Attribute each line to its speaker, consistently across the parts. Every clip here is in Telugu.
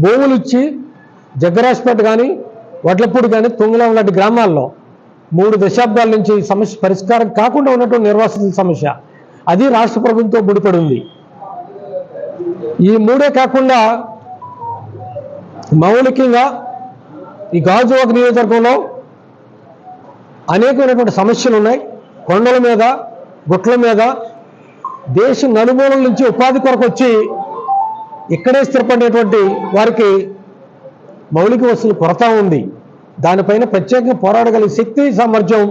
Speaker 1: భూములు ఇచ్చి జగ్గరాజ్పేట కానీ వడ్లపూడి కానీ తుంగలం లాంటి గ్రామాల్లో మూడు దశాబ్దాల నుంచి ఈ సమస్య పరిష్కారం కాకుండా ఉన్నటువంటి నిర్వాసితుల సమస్య. అది రాష్ట్ర ప్రభుత్వంతో ముడిపడి ఉంది ఈ మూడే కాకుండా మౌలికంగా ఈ గాజువాక నియోజకవర్గంలో అనేకమైనటువంటి సమస్యలు ఉన్నాయి. కొండల మీద గుట్ల మీద దేశం నలుమూలల నుంచి ఉపాధి కొరకు వచ్చి ఇక్కడే స్థిరపడినటువంటి వారికి మౌలిక వసతులు కొరత ఉంది. దానిపైన ప్రత్యేకంగా పోరాడగలిగే శక్తి సామర్థ్యం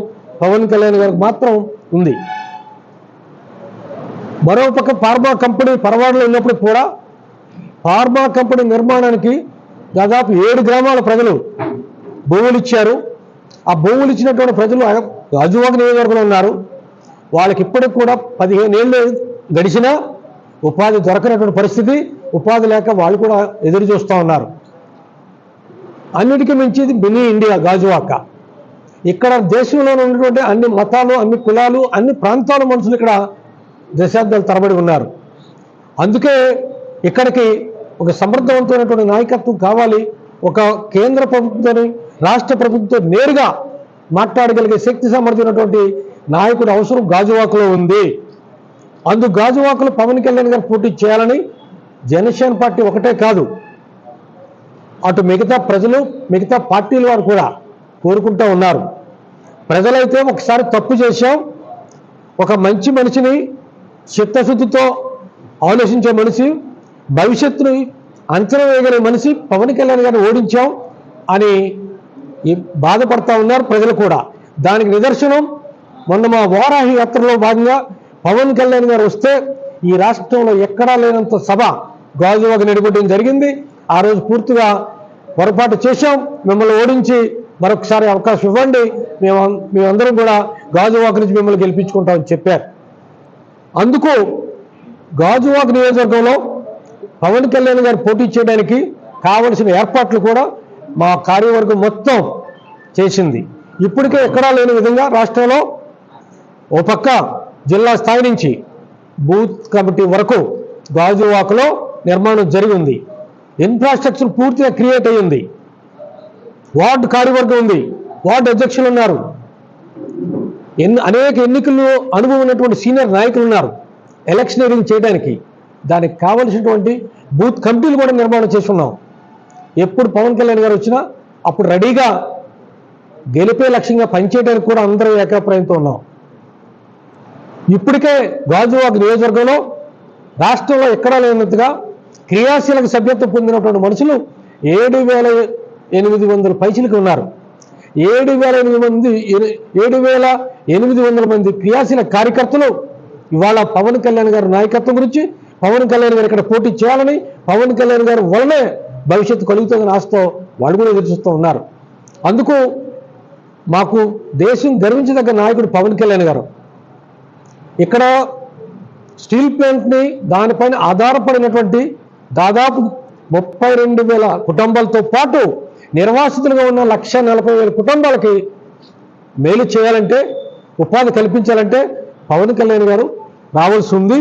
Speaker 1: పవన్ కళ్యాణ్ గారికి మాత్రం ఉంది. మరోపక్క ఫార్మా కంపెనీ పరవాడలో ఉన్నప్పుడు కూడా ఫార్మా కంపెనీ నిర్మాణానికి దాదాపు ఏడు గ్రామాల ప్రజలు భూములు ఇచ్చారు. ఆ భూములు ఇచ్చినటువంటి ప్రజలు అజువాక నియోజకవర్గంలో ఉన్నారు. వాళ్ళకి ఇప్పటికి కూడా పదిహేను ఏళ్ళు గడిచినా ఉపాధి దొరకనటువంటి పరిస్థితి. ఉపాధి లేక వాళ్ళు కూడా ఎదురు చూస్తూ ఉన్నారు. అన్నిటికీ మించింది మినీ ఇండియా గాజువాక. ఇక్కడ దేశంలో ఉన్నటువంటి అన్ని మతాలు అన్ని కులాలు అన్ని ప్రాంతాల మనుషులు ఇక్కడ దశాబ్దాలు తరబడి ఉన్నారు. అందుకే ఇక్కడికి ఒక సమర్థవంతమైనటువంటి నాయకత్వం కావాలి. ఒక కేంద్ర ప్రభుత్వం రాష్ట్ర ప్రభుత్వం నేరుగా మాట్లాడగలిగే శక్తి సమర్థమైనటువంటి నాయకుడు అవసరం గాజువాకలో ఉంది. అందు గాజువాకలో పవన్ కళ్యాణ్ గారు పోటీ చేయాలని జనసేన పార్టీ ఒకటే కాదు. అటు మిగతా ప్రజలు మిగతా పార్టీల వారు కూడా కోరుకుంటూ ఉన్నారు. ప్రజలైతే ఒకసారి తప్పు చేశాం. ఒక మంచి మనిషిని చిత్తశుద్ధితో ఆలోచించే మనిషి భవిష్యత్తుని అంచనా వేయగలిగే మనిషి పవన్ కళ్యాణ్ గారిని ఓడించాం అని బాధపడతా ఉన్నారు ప్రజలు కూడా. దానికి నిదర్శనం మొన్న మా వారాహి యాత్రలో భాగంగా పవన్ కళ్యాణ్ గారు వస్తే ఈ రాష్ట్రంలో ఎక్కడా లేనంత సభ గాజువాకు నడిపడం జరిగింది. ఆ రోజు పూర్తిగా పొరపాటు చేశాం. మిమ్మల్ని ఓడించి మరొకసారి అవకాశం ఇవ్వండి. మేము మేమందరం కూడా గాజువాక నుంచి మిమ్మల్ని గెలిపించుకుంటామని చెప్పారు. అందుకు గాజువాక నియోజకవర్గంలో పవన్ కళ్యాణ్ గారు పోటీ చేయడానికి కావలసిన ఏర్పాట్లు కూడా మా కార్యవర్గం మొత్తం చేసింది. ఇప్పటికే ఎక్కడా లేని విధంగా రాష్ట్రంలో ఓ పక్క జిల్లా స్థాయి నుంచి బూత్ కమిటీ వరకు గాజువాకలో నిర్మాణం జరిగి ఉంది ఇన్ఫ్రాస్ట్రక్చర్ పూర్తిగా క్రియేట్ అయ్యింది. వార్డు కార్యవర్గం ఉంది. వార్డు అధ్యక్షులు ఉన్నారు. ఎన్ని అనేక ఎన్నికల్లో అనుభవం ఉన్నటువంటి సీనియర్ నాయకులు ఉన్నారు. ఎలక్షనీరింగ్ చేయడానికి. దానికి కావలసినటువంటి బూత్ కమిటీలు కూడా నిర్మాణం చేస్తున్నాం ఎప్పుడు పవన్ కళ్యాణ్ గారు వచ్చినా అప్పుడు రెడీగా గెలిపే లక్ష్యంగా పనిచేయడానికి కూడా అందరూ ఏకాభిప్రాయంతో ఉన్నాం. ఇప్పటికే గాజువాక నియోజకవర్గంలో రాష్ట్రంలో ఎక్కడా లేనట్టుగా క్రియాశీలక సభ్యత్వం పొందినటువంటి మనుషులు ఏడు వేల ఎనిమిది వందల పైసలకి ఉన్నారు. ఏడు వేల ఎనిమిది మంది ఏడు వేల ఎనిమిది వందల మంది క్రియాశీల కార్యకర్తలు ఇవాళ పవన్ కళ్యాణ్ గారి నాయకత్వం గురించి పవన్ కళ్యాణ్ గారు ఇక్కడ పోటీ చేయాలని పవన్ కళ్యాణ్ గారు వలనే భవిష్యత్తు కలుగుతుందని ఆశతో వాళ్ళు కూడా ఎదురుచూస్తూ ఉన్నారు. అందుకు మాకు దేశం గర్వించదగ్గ నాయకుడు పవన్ కళ్యాణ్ గారు. ఇక్కడ స్టీల్ ప్లాంట్ని దానిపైన ఆధారపడినటువంటి దాదాపు ముప్పై రెండు వేల కుటుంబాలతో పాటు నిర్వాసితులుగా ఉన్న లక్ష నలభై వేల కుటుంబాలకి మేలు చేయాలంటే ఉపాధి కల్పించాలంటే పవన్ కళ్యాణ్ గారు రావాల్సి ఉంది.